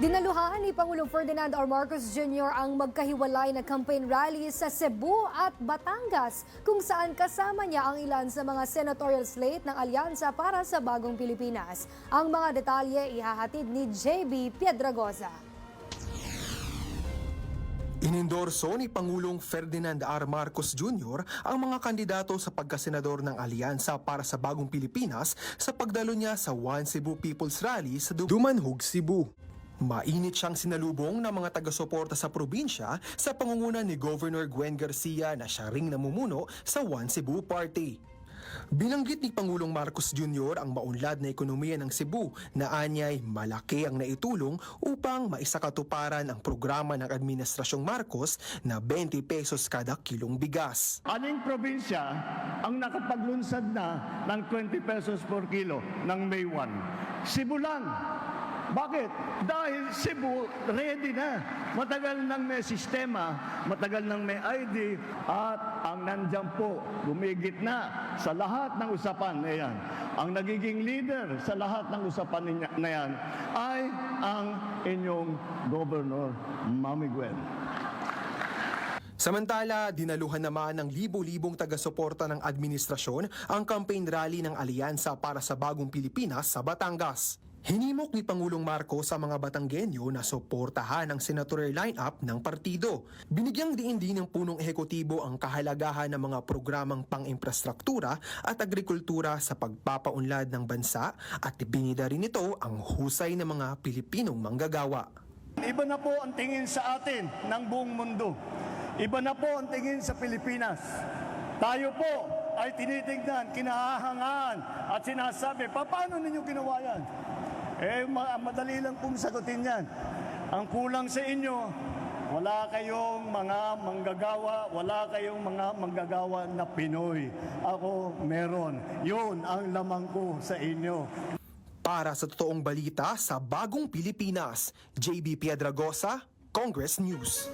Dinaluhan ni Pangulong Ferdinand R. Marcos Jr. ang magkahiwalay na campaign rally sa Cebu at Batangas kung saan kasama niya ang ilan sa mga senatorial slate ng Alyansa para sa Bagong Pilipinas. Ang mga detalye ihahatid ni JB Piedragosa. Inendorso ni Pangulong Ferdinand R. Marcos Jr. ang mga kandidato sa pagkasenador ng Alyansa para sa Bagong Pilipinas sa pagdalo niya sa One Cebu People's Rally sa Dumanhog, Cebu. Mainit siyang sinalubong ng mga taga-suporta sa probinsya sa pangunguna ni Governor Gwen Garcia na siya ring namumuno sa One Cebu Party. Binanggit ni Pangulong Marcos Jr. ang maunlad na ekonomiya ng Cebu na anyay malaki ang naitulong upang maisakatuparan ang programa ng Administrasyong Marcos na 20 pesos kada kilong bigas. Aling probinsya ang nakapaglunsad na ng 20 pesos per kilo ng May 1? Cebu lang. Bakit? Dahil Cebu ready na. Matagal nang may sistema, matagal nang may ID, at ang nandyan po, gumigit na sa lahat ng usapan na yan. Ang nagiging leader sa lahat ng usapan na yan ay ang inyong Governor Mami Gwen. Samantala, dinaluhan naman ng libo-libong taga-suporta ng administrasyon ang campaign rally ng Alyansa para sa Bagong Pilipinas sa Batangas. Hinimok ni Pangulong Marcos sa mga Batanggenyo na suportahan ang senatorial lineup ng partido. Binigyang diin din ng punong ehekutibo ang kahalagahan ng mga programang pang-infrastruktura at agrikultura sa pagpapaunlad ng bansa at ibinida rin ito ang husay ng mga Pilipinong manggagawa. Iba na po ang tingin sa atin ng buong mundo. Iba na po ang tingin sa Pilipinas. Tayo po ay tinitignan, kinahahangaan at sinasabi, "Pa- paano ninyo ginawa yan? Eh, ma- madali lang pong sagutin yan. Ang kulang sa inyo, wala kayong mga manggagawa, wala kayong mga manggagawa na Pinoy. Ako meron. Yun ang lamang ko sa inyo. Para sa totoong balita sa Bagong Pilipinas, JB Piedragosa, Congress News.